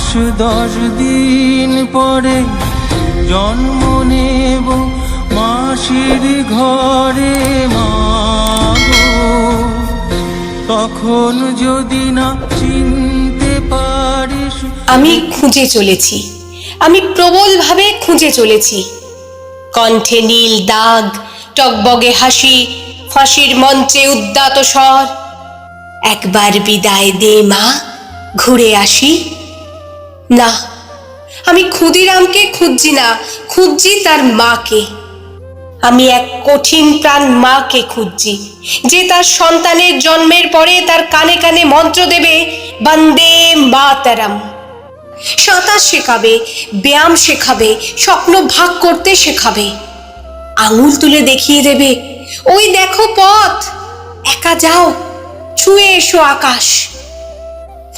মাস দশ দিন পরে জন্ম নেব মাসির ঘরে মাগো তখন যদি না চিনতে পারিস। আমি খুঁজে চলেছি। আমি প্রবলভাবে খুঁজে চলেছি। কণ্ঠে নীল দাগ, টকবগে হাসি, ফাঁসির মঞ্চে উদ্দাত স্বর। একবার বিদায় দে মা, ঘুরে আসি। না, আমি ক্ষুদিরামকে খুঁজছি না, খুঁজছি তার মাকে। আমি এক কঠিন প্রাণ মাকে খুঁজছি, যে তার সন্তানের জন্মের পরে তার কানে কানে মন্ত্র দেবে, বন্দে মাতারাম। সাঁতার শেখাবে, ব্যায়াম শেখাবে, স্বপ্ন ভাগ করতে শেখাবে। আঙুল তুলে দেখিয়ে দেবে, ওই দেখো পথ, একা যাও, ছুঁয়ে এসো আকাশ।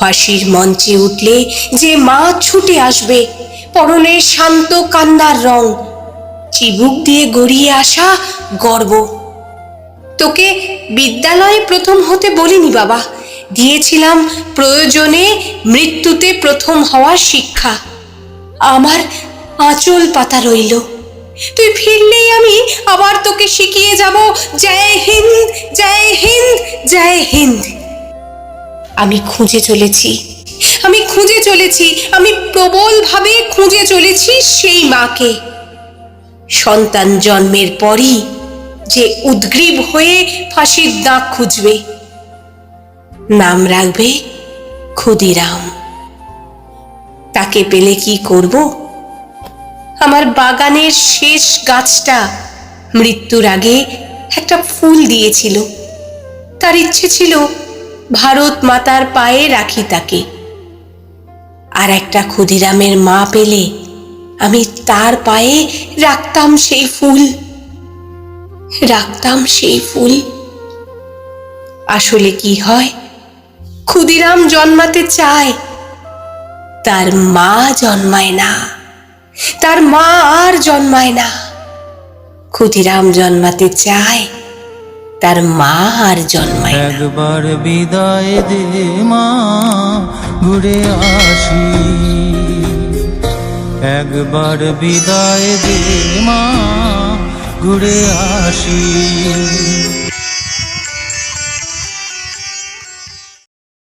ফাঁসির মঞ্চে উঠলে যে মা ছুটে আসবে পরনের শান্ত কান্দার রং, চিবুক দিয়ে গড়িয়ে আসা গর্ব। তোকে বিদ্যালয়ে প্রথম হতে বলিনি বাবা, দিয়েছিলাম প্রয়োজনে মৃত্যুতে প্রথম হওয়ার শিক্ষা। আমার আঁচল পাতা রইল। তুই ফিরলেই আমি আবার তোকে শিখিয়ে যাব, জয় হিন্দ জয় হিন্দ জয় হিন্দ। আমি খুঁজে চলেছি। আমি খুঁজে চলেছি। আমি প্রবলভাবে খুঁজে চলেছি সেই মাকে। সন্তান জন্মের পরই যে উদ্গ্রীব হয়ে ফাঁসির দাগ খুঁজবে। নাম রাখবে ক্ষুদিরাম। তাকে পেলে কি করব? আমার বাগানের শেষ গাছটা মৃত্যুর আগে একটা ফুল দিয়েছিল। তার ইচ্ছে ছিল ভারত মাতার পায়ে রাখি তাকে। আর একটা ক্ষুদিরামের মা পেলে আমি তার পায়ে রাখতাম সেই ফুল। রাখতাম সেই ফুল। আসলে কি হয়? ক্ষুদিরাম জন্মাতে চায়, তার মা জন্মায় না। তার মা আর জন্মায় না। ক্ষুদিরাম জন্মাতে চায় তার মা আর জন্মায় একবার বিদায় দে মা, ঘুরে আসি। একবার বিদায় দে মা, ঘুরে আসি।